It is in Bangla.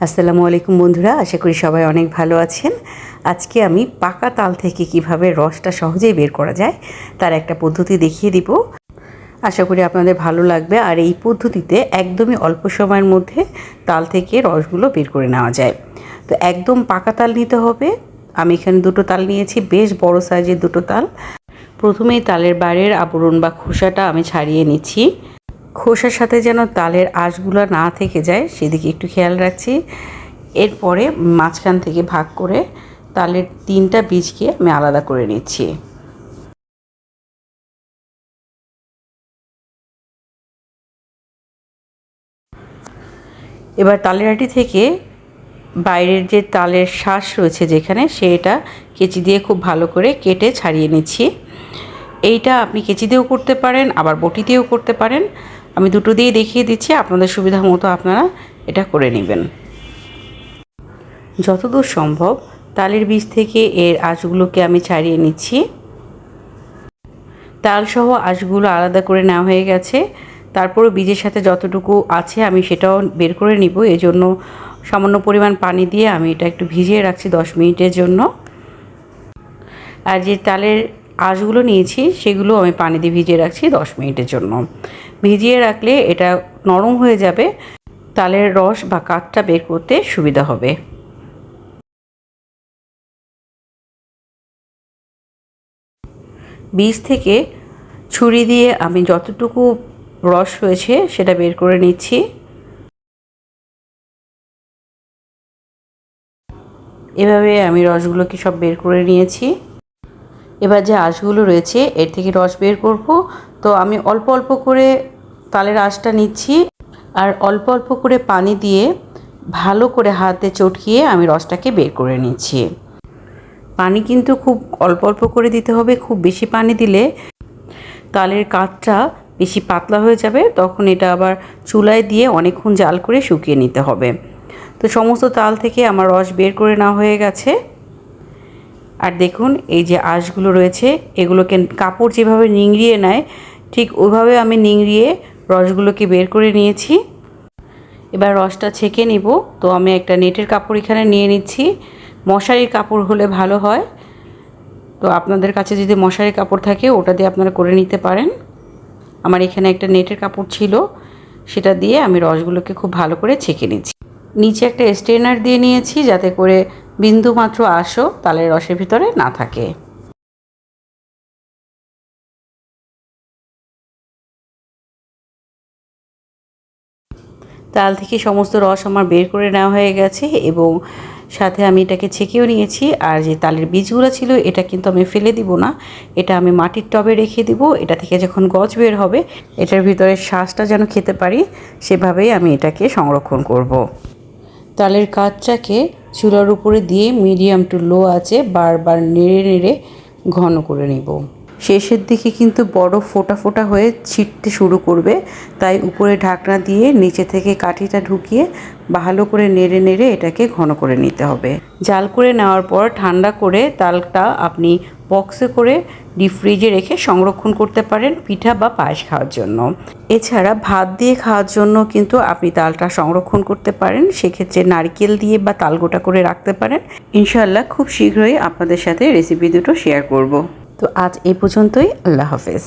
আসসালামু আলাইকুম বন্ধুরা, আশা করি সবাই অনেক ভালো আছেন। আজকে আমি পাকা তাল থেকে কীভাবে রসটা সহজেই বের করা যায়, তার একটা পদ্ধতি দেখিয়ে দিব। আশা করি আপনাদের ভালো লাগবে, আর এই পদ্ধতিতে একদমই অল্প সময়ের মধ্যে তাল থেকে রসগুলো বের করে নেওয়া যায়। তো একদম পাকা তাল নিতে হবে। আমি এখানে দুটো তাল নিয়েছি, বেশ বড় সাইজের দুটো তাল। প্রথমেই তালের বাইরের আবরণ বা খোসাটা আমি ছাড়িয়ে নিচ্ছি। খোসার সাথে যেন তালের আঁশগুলো না থেকে যায়, সেদিকে একটু খেয়াল রাখছি। এরপরে মাঝখান থেকে ভাগ করে তালের তিনটা বীজকে আমি আলাদা করে নিচ্ছি। এবার তালের আটি থেকে বাইরের যে তালের শ্বাস রয়েছে যেখানে, সেটা কেচি দিয়ে খুব ভালো করে কেটে ছাড়িয়ে নিচ্ছি। এইটা আপনি কেচি দিয়েও করতে পারেন, আবার বটি দিয়েও করতে পারেন। আমি দুটো দিয়ে দেখিয়ে দিচ্ছি, আপনাদের সুবিধা মতো আপনারা এটা করে নেবেন। যতদূর সম্ভব তালের বীজ থেকে এর আঁশগুলোকে আমি ছাড়িয়ে নিচ্ছি। তালসহ আঁশগুলো আলাদা করে নেওয়া হয়ে গেছে। তারপরও বীজের সাথে যতটুকু আছে আমি সেটাও বের করে নিব। এজন্য সামান্য পরিমাণ পানি দিয়ে আমি এটা একটু ভিজিয়ে রাখছি দশ মিনিটের জন্য। আর যে তালের আঁশগুলো নিয়েছি সেগুলো আমি পানি দিয়ে ভিজিয়ে রাখছি দশ মিনিটের জন্য। ভিজিয়ে রাখলে এটা নরম হয়ে যাবে। তালের রস বা কাঠটা বের করতে সুবিধা হবে। বীজ থেকে ছুরি দিয়ে আমি যতটুকু রস রয়েছে সেটা বের করে নিচ্ছি। এভাবে আমি রসগুলোকে সব বের করে নিয়েছি। এবার যে আঁশগুলো রয়েছে, এর থেকে রস বের করব। তো আমি অল্প অল্প করে তালের আঁশটা নিচ্ছি আর অল্প অল্প করে পানি দিয়ে ভালো করে হাতে চটকিয়ে আমি রসটাকে বের করে নিচ্ছি। পানি কিন্তু খুব অল্প অল্প করে দিতে হবে, খুব বেশি পানি দিলে তালের কাঠটা বেশি পাতলা হয়ে যাবে, তখন এটা আবার চুলায় দিয়ে অনেকক্ষণ জাল করে শুকিয়ে নিতে হবে। তো সমস্ত তাল থেকে আমার রস বের করে নেওয়া হয়ে গেছে। আর দেখুন, এই যে আঁশগুলো রয়েছে, এগুলোকে কাপড় যেভাবে নিংড়িয়ে নেয়, ঠিক ওইভাবে আমি নিংড়িয়ে রসগুলোকে বের করে নিয়েছি। এবার রসটা ছেঁকে নিব। তো আমি একটা নেটের কাপড় এখানে নিয়ে নিচ্ছি। মশারির কাপড় হলে ভালো হয়। তো আপনাদের কাছে যদি মশারির কাপড় থাকে, ওটা দিয়ে আপনারা করে নিতে পারেন। আমার এখানে একটা নেটের কাপড় ছিল, সেটা দিয়ে আমি রসগুলোকে খুব ভালো করে ছেঁকে নিচ্ছি। নিচে একটা স্ট্রেনার দিয়ে নিয়েছি, যাতে করে বিন্দু মাত্র আঁশও তালের রসের ভিতরে না থাকে। তাল থেকে সমস্ত রস আমার বের করে নেওয়া হয়ে গেছে এবং সাথে আমি এটাকে ছেঁকেও নিয়েছি। আর যে তালের বীজগুলো ছিল, এটা কিন্তু আমি ফেলে দিব না। এটা আমি মাটির টবে রেখে দিব। এটা থেকে যখন গছ বের হবে, এটার ভিতরে শ্বাসটা যেন খেতে পারি, সেভাবেই আমি এটাকে সংরক্ষণ করব। তালের কাঠটাকে চুলার উপরে দিয়ে মিডিয়াম টু লো আছে, বারবার নেড়ে নেড়ে ঘন করে নেব। শেষের দিকে কিন্তু বড় ফোটা ফোটা হয়ে ছিটতে শুরু করবে, তাই উপরে ঢাকনা দিয়ে নিচে থেকে কাঠিটা ঢুকিয়ে ভালো করে নেড়ে নেড়ে এটাকে ঘন করে নিতে হবে। জাল করে নেওয়ার পর ঠান্ডা করে তালটা আপনি বক্সে করে ডিপ ফ্রিজে রেখে সংরক্ষণ করতে পারেন পিঠা বা পায়েস খাওয়ার জন্য। এছাড়া ভাত দিয়ে খাওয়ার জন্য কিন্তু আপনি তালটা সংরক্ষণ করতে পারেন। সেক্ষেত্রে নারকেল দিয়ে বা তাল গোটা করে রাখতে পারেন। ইনশাল্লাহ খুব শীঘ্রই আপনাদের সাথে রেসিপি দুটো শেয়ার করব। তো আজ এ পর্যন্তই। আল্লাহ হাফেজ।